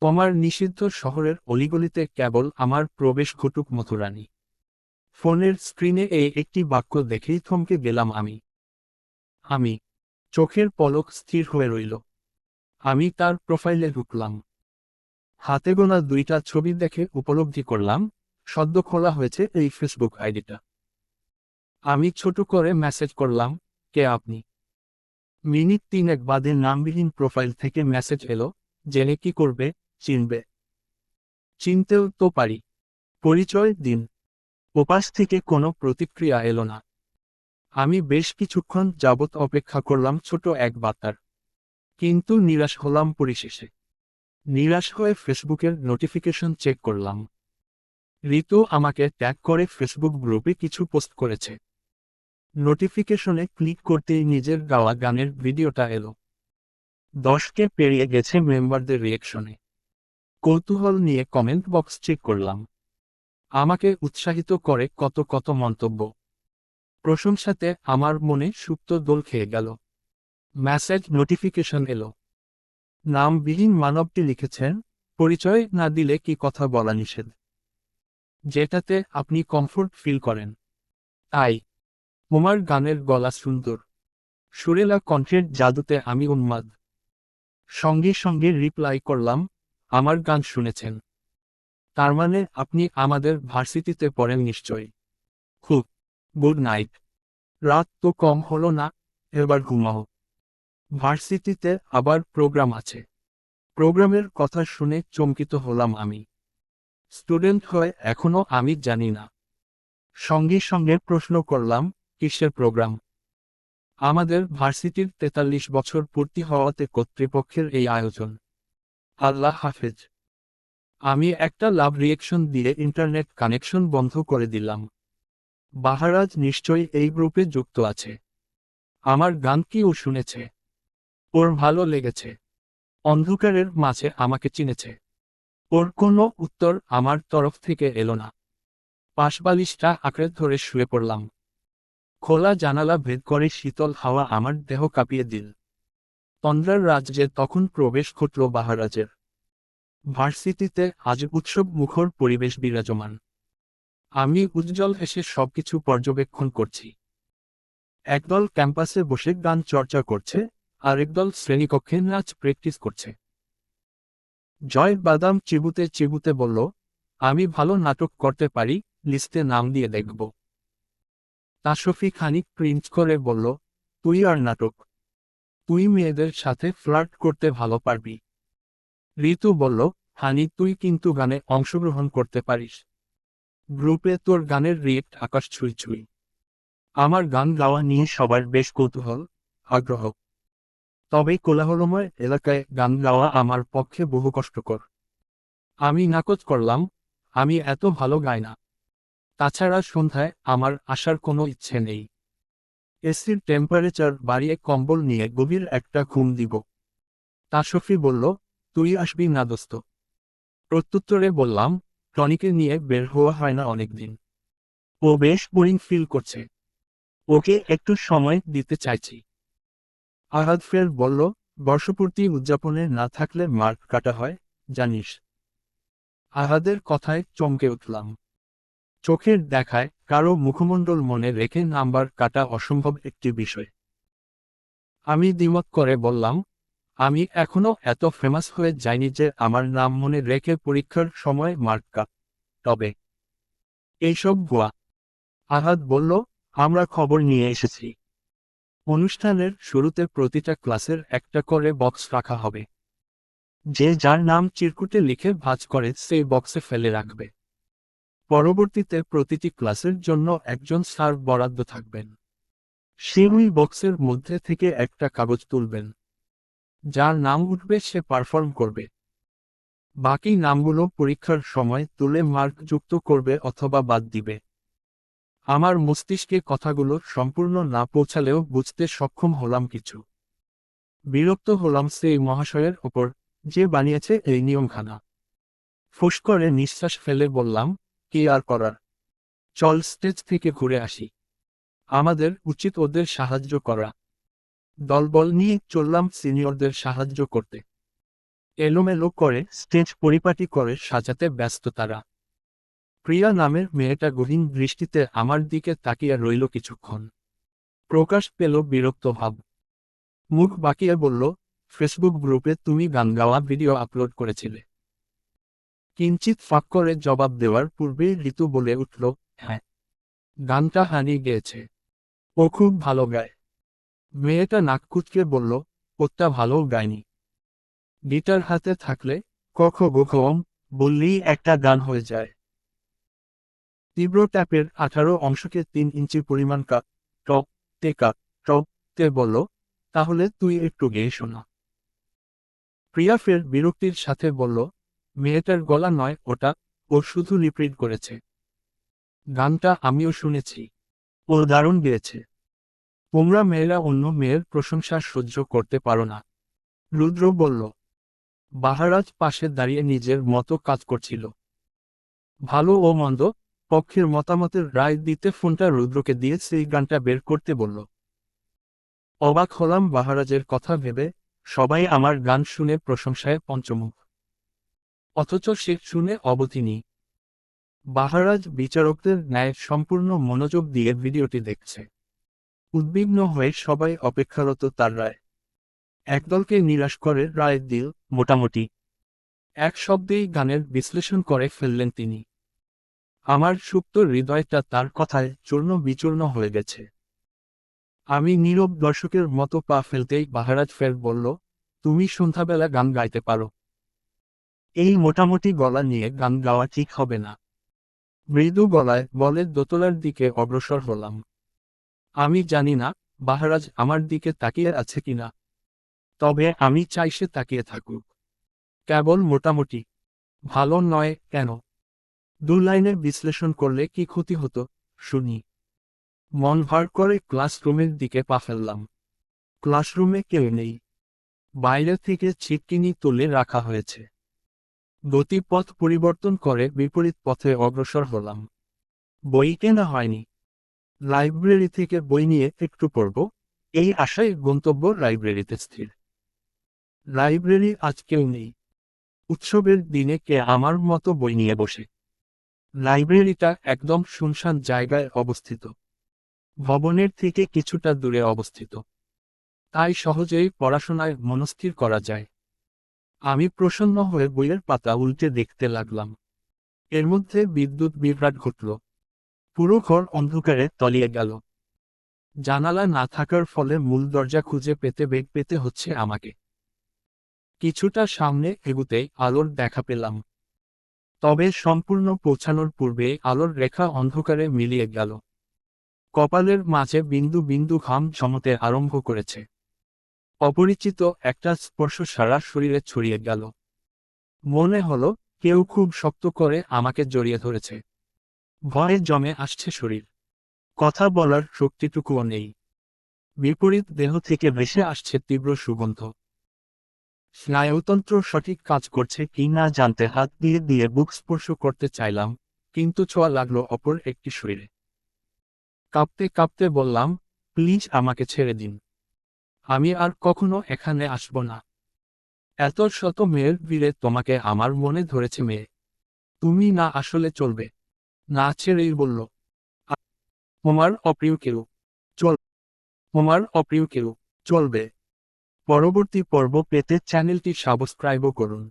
তোমার নিষিদ্ধ শহরের অলিগলিতে কেবল আমার প্রবেশ ঘটুক মথুরানী। ফোনের স্ক্রিনে এই একটি বাক্য দেখেই থমকে গেলাম আমি। আমি চোখের পলক স্থির হয়ে রইল। আমি তার প্রোফাইলে ঢুকলাম। হাতে গোনা দুইটা ছবি দেখে উপলব্ধি করলাম, সদ্য খোলা হয়েছে এই ফেসবুক আইডিটা। আমি ছোট করে মেসেজ করলাম, কে আপনি? মিনিট তিনেক বাদে নামবিহীন প্রোফাইল থেকে মেসেজ এলো, জেনে কি করবে? চিনবে। চিনতেও তো পারি। পরিচয় দিন। ওপাশ থেকে কোনো প্রতিক্রিয়া এলো না। আমি বেশ কিছুক্ষণ যাবৎ অপেক্ষা করলাম ছোট এক বার্তার। কিন্তু নিরাশ হলাম পরিশেষে। নিরাশ হয়ে ফেসবুকের নোটিফিকেশন চেক করলাম। ঋতু আমাকে ট্যাগ করে ফেসবুক গ্রুপে কিছু পোস্ট করেছে। নোটিফিকেশনে ক্লিক করতেই নিজের গাওয়া গানের ভিডিওটা এলো। দশকে পেরিয়ে গেছে মেম্বারদের রিয়েকশনে। কৌতূহল নিয়ে কমেন্ট বক্স চেক করলাম। আমাকে উৎসাহিত করে কত কত মন্তব্য। প্রশংসাতে আমার মনে সুপ্ত দোল খেয়ে গেল। ম্যাসেজ নোটিফিকেশন এলো। নামবিহীন মানবটি লিখেছেন, পরিচয় না দিলে কি কথা বলা নিষেধ? যেটাতে আপনি কমফোর্ট ফিল করেন। তাই তোমার গানের গলা সুন্দর। সুরেলা কণ্ঠের জাদুতে আমি উন্মাদ। সঙ্গে সঙ্গে রিপ্লাই করলাম আমার গান শুনেছেন। তার মানে আপনি আমাদের ভার্সিটিতে পড়েন নিশ্চয়ই। খুব। Good night. রাত তো কম হলো না, এবার ঘুমাও। ভার্সিটিতে আবার প্রোগ্রাম আছে। প্রোগ্রামের কথা শুনে চমকিত হলাম আমি। স্টুডেন্ট হয়ে এখনও আমি জানি না। সঙ্গে সঙ্গে প্রশ্ন করলাম, কিসের প্রোগ্রাম? আমাদের ভার্সিটির তেতাল্লিশ বছর পূর্তি হওয়াতে কর্তৃপক্ষের এই আয়োজন। আল্লাহ হাফেজ। আমি একটা লাভ রিয়েকশন দিয়ে ইন্টারনেট কানেকশন বন্ধ করে দিলাম। বাহারাজ নিশ্চয়ই এই গ্রুপে যুক্ত আছে। আমার গান কি ও শুনেছে। ওর ভালো লেগেছে। অন্ধকারের মাঝে আমাকে চিনেছে। ওর কোনো উত্তর আমার তরফ থেকে এলো না। পাশবালিশটা আঁকড়ে ধরে শুয়ে পড়লাম। খোলা জানালা ভেদ করে শীতল হাওয়া আমার দেহ কাঁপিয়ে দিল। তন্দ্রার রাজ্যে তখন প্রবেশ ঘটল বাহারাজের। ভার্সিটিতে আজ উৎসব মুখর পরিবেশ বিরাজমান। আমি উজ্জ্বল হেসে সবকিছু পর্যবেক্ষণ করছি। একদল ক্যাম্পাসে বসে গান চর্চা করছে, আর একদল শ্রেণীকক্ষে নাচ প্র্যাকটিস করছে। জয় বাদাম চিবুতে চিবুতে বলল, আমি ভালো নাটক করতে পারি, লিস্টে নাম দিয়ে দেখব। তাসফি খানিক প্রিন্ট করে বলল, তুই আর নাটক তুই মেয়েদের সাথে ফ্লার্ট করতে ভালো পারবি। ঋতু বলল, হানি, তুই কিন্তু গানে অংশগ্রহণ করতে পারিস। গ্রুপে তোর গানের রিয়েক্ট আকাশ ছুঁই ছুঁই। আমার গান গাওয়া নিয়ে সবার বেশ কৌতূহল, আগ্রহ। তবে কোলাহলময় এলাকায় গান গাওয়া আমার পক্ষে বহু কষ্টকর। আমি নাকচ করলাম, আমি এত ভালো গাই না। তাছাড়া সন্ধ্যায় আমার আসার কোনো ইচ্ছে নেই। এসির টেম্পারেচার বাড়িয়ে কম্বল নিয়ে গভীর একটা ঘুম দিব। তাসফি বলল, তুই আসবি না দোস্ত। প্রত্যুত্তরে বললাম, টনিকে নিয়ে বের হওয়া হয় না অনেকদিন। ও বেশ বোরিং ফিল করছে। ওকে একটু সময় দিতে চাইছি। আহাদ ফের বলল, বর্ষপূর্তি উদযাপনে না থাকলে মার্ক কাটা হয়, জানিস? আহাদের কথায় চমকে উঠলাম। চোখের দেখায় কারও মুখমণ্ডল মনে রেখে নাম্বার কাটা অসম্ভব একটি বিষয়। আমি দ্বিমত করে বললাম, আমি এখনও এত ফেমাস হয়ে যাইনি যে আমার নাম মনে রেখে পরীক্ষার সময় মার্ক তবে এইসব গোয়া আহাদ বলল, আমরা খবর নিয়ে এসেছি। অনুষ্ঠানের শুরুতে প্রতিটা ক্লাসের একটা করে বক্স রাখা হবে। যে যার নাম চিরকুটে লিখে ভাঁজ করে সেই বক্সে ফেলে রাখবে। পরবর্তীতে প্রতিটি ক্লাসের জন্য একজন স্যার বরাদ্দ থাকবেন। সেই বক্সের মধ্যে থেকে একটা কাগজ তুলবেন। যার নাম উঠবে সে পারফর্ম করবে বাকি নামগুলো পরীক্ষার সময় তুলে মার্ক যুক্ত করবে অথবা বাদ দিবে। আমার মস্তিষ্কে কথাগুলো সম্পূর্ণ না পৌঁছালেও বুঝতে সক্ষম হলাম কিছু। বিরক্ত হলাম সেই মহাশয়ের ওপর, যে বানিয়েছে এই নিয়মখানা। ফুস করে নিঃশ্বাস ফেলে বললাম কি আর করার? চল স্টেজ থেকে ঘুরে আসি। আমাদের উচিত ওদের সাহায্য করা। দলবল নিয়ে চললাম সিনিয়রদের সাহায্য করতে। এলোমেলো করে স্টেজ পরিপাটি করে সাজাতে ব্যস্ত তারা। প্রিয়া নামের মেয়েটা গহীন দৃষ্টিতে আমার দিকে তাকিয়ে রইল কিছুক্ষণ। প্রকাশ পেল বিরক্ত ভাব। মুখ বাকিয়ে বলল, ফেসবুক গ্রুপে তুমি গান গাওয়া ভিডিও আপলোড করেছিলে। কিঞ্চিত ফাঁক করে জবাব দেওয়ার পূর্বেই ঋতু বলে উঠল হ্যাঁ। গানটা হানি গেয়েছে। ও খুব ভালো গায়। মেয়েটা নাক কুচকে বলল ওটা ভালো গায়নি। গিটার হাতে থাকলে কখ গোখম বললেই একটা গান হয়ে যায়। তীব্র ট্যাপের আঠারো অংশকে তিন ইঞ্চি পরিমাণ কাপ টপ তে কাপ টপ তে বলল, তাহলে তুই একটু গেয়ে শোনা। প্রিয়া ফের বিরক্তির সাথে বলল মেয়েটার গলা নয়, ওটা ও শুধু রিপ্রিট করেছে। গানটা আমিও শুনেছি। ও দারুণ গেয়েছে। তোমরা মেয়েরা অন্য মেয়ের প্রশংসা সহ্য করতে পারো না। রুদ্র বলল, বাহারাজ পাশে দাঁড়িয়ে নিজের মতো কাজ করছিল। ভালো ও মন্দ পক্ষের মতামতের রায় দিতে ফোনটা রুদ্রকে দিয়ে সেই গানটা বের করতে বলল। অবাক হলাম বাহারাজের কথা ভেবে সবাই আমার গান শুনে প্রশংসায় পঞ্চমুখ। অথচ সে শুনে অবতিনি বাহারাজ বিচারকদের ন্যায় সম্পূর্ণ মনোযোগ দিয়ে ভিডিওটি দেখছে। উদ্বিগ্ন হয়ে সবাই অপেক্ষারত তার রায়। একদলকে নিরাশ করে রায়ের দিল মোটামুটি। এক শব্দেই গানের বিশ্লেষণ করে ফেললেন তিনি। আমার সুপ্ত হৃদয়টা তার কথায় চূর্ণ বিচূর্ণ হয়ে গেছে। আমি নীরব দর্শকের মতো পা ফেলতেই বাহারাজ ফের বলল, তুমি সন্ধ্যাবেলা গান গাইতে পারো। এই মোটামুটি গলা নিয়ে গান গাওয়া ঠিক হবে না। মৃদু গলায় বলের দোতলার দিকে অগ্রসর হলাম। আমি জানি না, বাহারাজ আমার দিকে তাকিয়ে আছে কিনা তবে আমি চাই সে তাকিয়ে থাকুক। কেবল মোটামুটি। ভালো নয় কেন? দু লাইনের বিশ্লেষণ করলে কি ক্ষতি হতো, শুনি। মন ভার করে ক্লাসরুমের দিকে পা ফেললাম। ক্লাসরুমে কেউ নেই। বাইরে থেকে ছিটকিনি তুলে রাখা হয়েছে। গতিপথ পরিবর্তন করে বিপরীত পথে অগ্রসর হলাম। বই কেনা হয়নি। লাইব্রেরি থেকে বই নিয়ে একটু পড়ব। এই আশায় গন্তব্য লাইব্রেরিতে স্থির। লাইব্রেরি আজ কেউ নেই। উৎসবের দিনে কে আমার মতো বই নিয়ে বসে? লাইব্রেরিটা একদম শুনশান জায়গায় অবস্থিত। ভবনের থেকে কিছুটা দূরে অবস্থিত। তাই সহজেই পড়াশোনায় মনস্থির করা যায়। আমি প্রসন্ন হয়ে বইয়ের পাতা উল্টে দেখতে লাগলাম। এর মধ্যে বিদ্যুৎ বিভ্রাট ঘটল। পুরো ঘর অন্ধকারে তলিয়ে গেল। জানালা না থাকার ফলে মূল দরজা খুঁজে পেতে বেগ পেতে হচ্ছে আমাকে। কিছুটা সামনে এগুতে আলোর দেখা পেলাম। তবে সম্পূর্ণ পৌঁছানোর পূর্বে আলোর রেখা অন্ধকারে মিলিয়ে গেল। কপালের মাঝে বিন্দু বিন্দু ঘাম জমতে আরম্ভ করেছে। অপরিচিত একটা স্পর্শ সারা শরীরে ছড়িয়ে গেল। মনে হলো কেউ খুব শক্ত করে আমাকে জড়িয়ে ধরেছে। ভয়ে জমে আসছে শরীর। কথা বলার শক্তিটুকুও নেই। বিপরীত দেহ থেকে ভেসে আসছে তীব্র সুগন্ধ। স্নায়ুতন্ত্র সঠিক কাজ করছে কি না জানতে হাত দিয়ে দিয়ে বুক স্পর্শ করতে চাইলাম, কিন্তু ছোঁয়া লাগল অপর একটি শরীরে। কাঁপতে কাঁপতে বললাম, প্লিজ আমাকে ছেড়ে দিন। আমি আর কখনো এখানে আসব না। এত শত মেয়ের ভিড়ে তোমাকে আমার মনে ধরেছে মেয়ে। তুমি না আসলে চলবে। না ছেড়েই বলল তোমার অপ্রিয় কেউ। চল, তোমার অপ্রিয় কেউ। চলবে। পরবর্তী পর্ব পেতে চ্যানেলটি সাবস্ক্রাইবও করুন।